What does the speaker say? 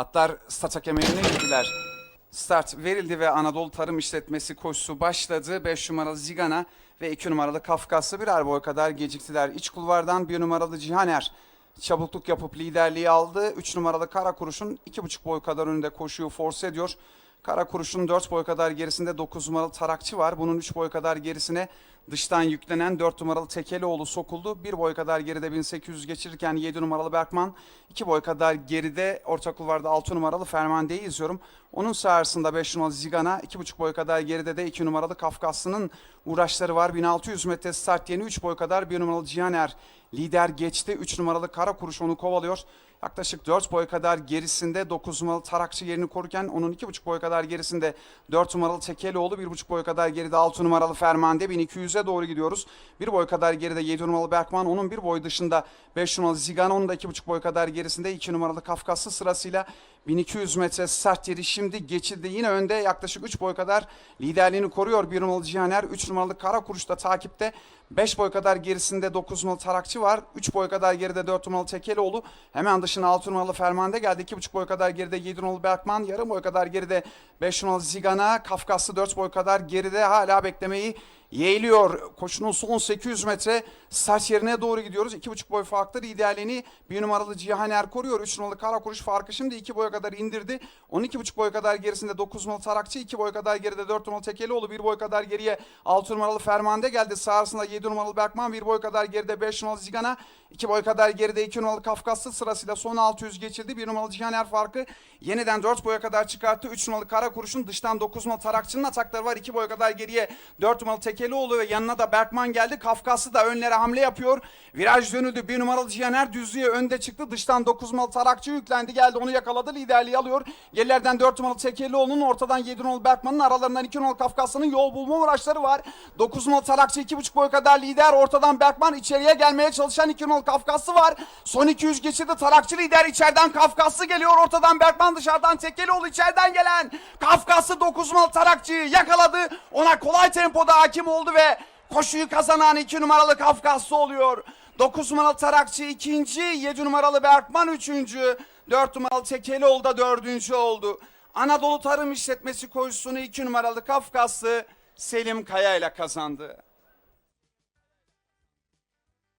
Atlar start hakemlerine girdiler. Start verildi ve Anadolu Tarım İşletmesi koşusu başladı. 5 numaralı Zigana ve 2 numaralı Kafkaslı birer boy kadar geciktiler. İç kulvardan 1 numaralı Cihaner çabukluk yapıp liderliği aldı. 3 numaralı Kara Kuruş'un 2,5 boy kadar önünde koşuyu force ediyor. Kara Kuruş'un 4 boy kadar gerisinde 9 numaralı Tarakçı var. Bunun 3 boy kadar gerisine dıştan yüklenen 4 numaralı Tekelioğlu sokuldu. 1 boy kadar geride 1800 geçirirken 7 numaralı Berkman, 2 boy kadar geride orta kulvarda 6 numaralı Fermande'yi izliyorum. Onun sağrısında 5 numaralı Zigana, 2,5 boy kadar geride de 2 numaralı Kafkaslı'nın uğraşları var. 1600 metre start yeni 3 boy kadar 1 numaralı Cihaner lider geçti. 3 numaralı Kara Kuruş onu kovalıyor. Yaklaşık 4 boy kadar gerisinde 9 numaralı Tarakçı yerini korurken onun 2,5 boy kadar gerisinde 4 numaralı Tekelioğlu 1,5 boy kadar geride 6 numaralı Fermande 1200'e doğru gidiyoruz. 1 boy kadar geride 7 numaralı Berkman onun 1 boy dışında 5 numaralı Zigan onun da 2,5 boy kadar gerisinde 2 numaralı Kafkaslı sırasıyla 1200 metre sert yeri şimdi geçildi. Yine önde yaklaşık 3 boy kadar liderliğini koruyor 1 numaralı Cihaner. 3 numaralı Kara Kuruş da takipte. 5 boy kadar gerisinde 9 numaralı Tarakçı var. 3 boy kadar geride 4 numaralı Tekelioğlu. Hemen dışına 6 numaralı Fermande geldi. 2,5 boy kadar geride 7 numaralı Berkman. Yarım boy kadar geride 5 numaralı Zigana. Kafkaslı 4 boy kadar geride hala beklemeyi yeğliyor. Koşunun son 800 metre saç yerine doğru gidiyoruz. 2,5 boy farklı liderliğini 1 numaralı Cihaner koruyor. 3 numaralı Kara Kuruş farkı şimdi 2 boya kadar indirdi. 12,5 boy kadar gerisinde 9 numaralı Tarakçı. 2 boy kadar geride 4 numaralı Tekelioğlu. 1 boy kadar geriye 6 numaralı Fermande geldi. Sağrısında 7 numaralı Berkman. 1 boy kadar geride 5 numaralı Zigana. 2 boy kadar geride 2 numaralı Kafkaslı sırasıyla son 600 geçildi. 1 numaralı Cihaner farkı yeniden 4 boya kadar çıkarttı. 3 numaralı Kara Kuruş'un dıştan 9 numaralı Tarakçı'nın atakları var. 2 boy kadar geriye 4 numaralı Tekelioğlu ve yanına da Berkman geldi. Kafkaslı da önlere hamle yapıyor. Viraj dönüldü. 1 numaralı Cihaner düzlüğe önde çıktı. Dıştan 9 numaralı Tarakçı yüklendi. Geldi onu yakaladı. Liderliği alıyor. Gerilerden 4 numaralı Tekelioğlu'nun ortadan 7 numaralı Berkman'ın aralarından 2 numaralı Kafkaslı'nın yol bulma uğraşları var. 9 numaralı Tarakçı 2,5 boy kadar lider. Ortadan Berkman içeriye gelmeye çalışan 2 numaralı Kafkaslı var. Son 200 geçirdi. Tarakçı lider içeriden Kafkaslı geliyor. Ortadan Berkman dışarıdan Tekelioğlu içeriden gelen Kafkaslı 9 numaralı Tarakçı'yı yakaladı. Ona kolay tempoda hakim oldu ve koşuyu kazanan 2 numaralı Kafkaslı oluyor. 9 numaralı Tarakçı ikinci, 7 numaralı Berkman üçüncü, 4 numaralı Tekelioğlu da dördüncü oldu. Anadolu Tarım İşletmesi koşusunu 2 numaralı Kafkaslı Selim Kaya ile kazandı.